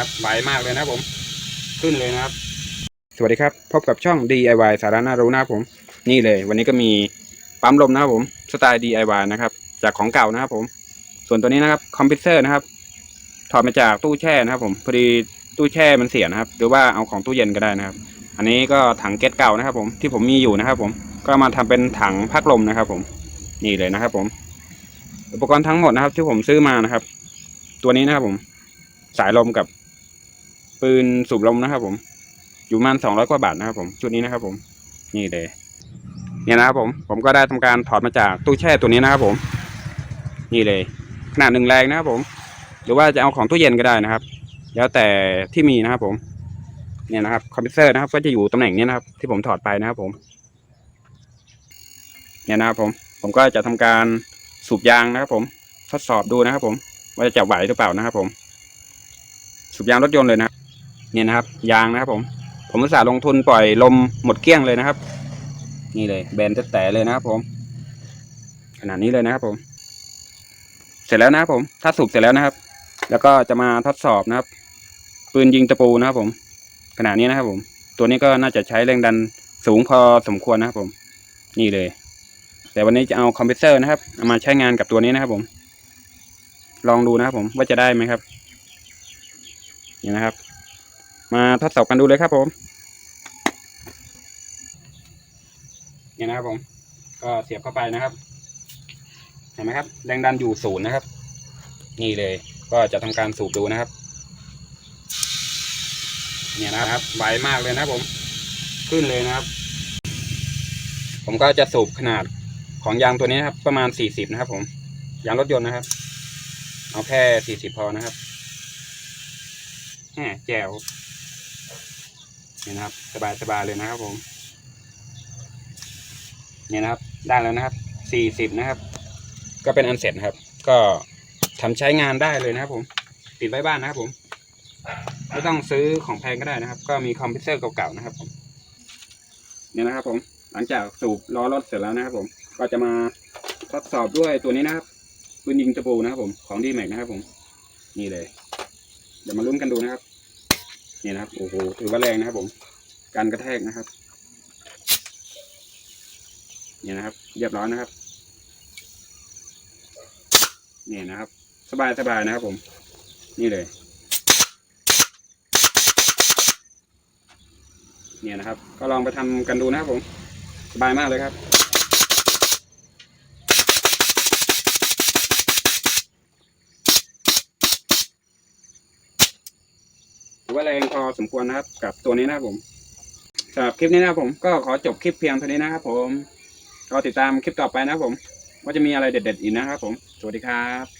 นะครับไวมากเลยนะผม ขึ้นเลยนะครับ สวัสดีครับ พบกับช่อง DIY สาระน่ารู้นะครับผม นี่เลย วันนี้ก็มีปั๊มลมนะครับผมสไตล์ DIY นะครับ จากของเก่านะครับผม ส่วนตัวนี้นะครับคอมพิวเตอร์นะครับ ถอดมาจากตู้แช่นะครับผมพอดีตู้แช่มันเสียนะครับ หรือว่าเอาของตู้เย็นก็ได้นะครับ อันนี้ก็ถังแก๊สเก่านะครับ ผมที่ผมมีอยู่นะครับ ผมก็มาทำเป็นถังพักลมนะครับ ผม นี่เลยนะครับ ผม อุปกรณ์ทั้งหมดนะครับ ที่ผมซื้อมานะครับ ตัวนี้นะครับผม สายลมกับ ปืนสูบลมนะครับผม อยู่ประมาณสองร้อยกว่าบาทนะครับผม ชุดนี้นะครับผม นี่เลย เนี่ยนะครับผม ผมก็ได้ทำการถอดมาจากตู้แช่ตัวนี้นะครับผม นี่เลย ขนาดหนึ่งแรงนะครับผม หรือว่าจะเอาของตู้เย็นก็ได้นะครับ แล้วแต่ที่มีนะครับผม เนี่ยนะครับ คอมพิวเตอร์นะครับ ก็จะอยู่ตำแหน่งนี้นะครับ ที่ผมถอดไปนะครับผม เนี่ยนะครับผม ผมก็จะทำการสูบยางนะครับ ผม ทดสอบดูนะครับ ผม ว่าจะจับไหวหรือเปล่านะครับ ผมสูบยางรถยนต์เลยนะครับ เนี่ยนะครับ ยางนะครับ ผม ผมอุตส่าห์ลงทุนปล่อยลมหมดเกลี้ยงเลยนะครับ นี่เลย แบนแต่เลยนะครับ ผม ขนาดนี้เลยนะครับ ผม เสร็จแล้วนะครับ ผม ถ้าสูบเสร็จแล้วนะครับ แล้วก็จะมาทดสอบนะครับ ปืนยิงตะปูนะครับ ผม ขนาดนี้นะครับ ผม ตัวนี้ก็น่าจะใช้แรงดันสูงพอสมควรนะครับ ผม นี่เลย แต่วันนี้จะเอาคอมพิวเตอร์นะครับเอามาใช้งานกับตัวนี้นะครับผมลองดูนะครับผมว่าจะได้ไหมครับนี่นะครับ มาทดสอบกันดูเลยครับผมนี่นะครับผม ก็เสียบเข้าไปนะครับ เห็นไหมครับ แรงดันอยู่ศูนย์นะครับ นี่เลย ก็จะทำการสูบดูนะครับ เนี่ยนะครับไวมากเลยนะผม ขึ้นเลยนะครับ ผมก็จะสูบขนาดของยางตัวนี้นะครับ ประมาณสี่สิบนะครับ ผม ยางรถยนต์นะครับ เอาแค่สี่สิบพอนะครับแหมแจ๋ว นี่นะครับ สบายสบายเลยนะครับผมเนี่ยนะครับ ได้แล้วนะครับสี่สิบนะครับ ก็เป็นอันเสร็จนะครับ ก็ทำใช้งานได้เลยนะครับ ผมติดไว้บ้านนะครับ ผม ไม่ต้องซื้อของแพงก็ได้นะครับ ก็มีคอมพิวเตอร์เก่าๆนะครับ ผม เนี่ยนะครับ ผม หลังจากสูบล้อรถเสร็จแล้วนะครับ ผม ก็จะมาทดสอบด้วยตัวนี้นะครับปืนยิงตะปูนะครับ ผมของดีแม็กนะครับ ผม นี่เลย เดี๋ยวมาลุ้นกันดูนะครับ นี่นะครับโอ้โหถือว่าแรงนะครับผม การกระแทกนะครับนี่นะครับ เรียบร้อยนะครับนี่นะครับ สบายสบายนะครับผม นี่เลยเนี่ยนะครับ ก็ลองไปทำกันดูนะครับผม สบายมากเลยครับ ถือว่าแรงพอสมควรนะครับ กับตัวนี้นะครับผมสำหรับคลิปนี้นะครับผมก็ขอจบคลิปเพียงเท่านี้นะครับผมก็ติดตามคลิปต่อไปนะครับผม ว่าจะมีอะไรเด็ด ๆ อีกนะครับผม สวัสดีครับ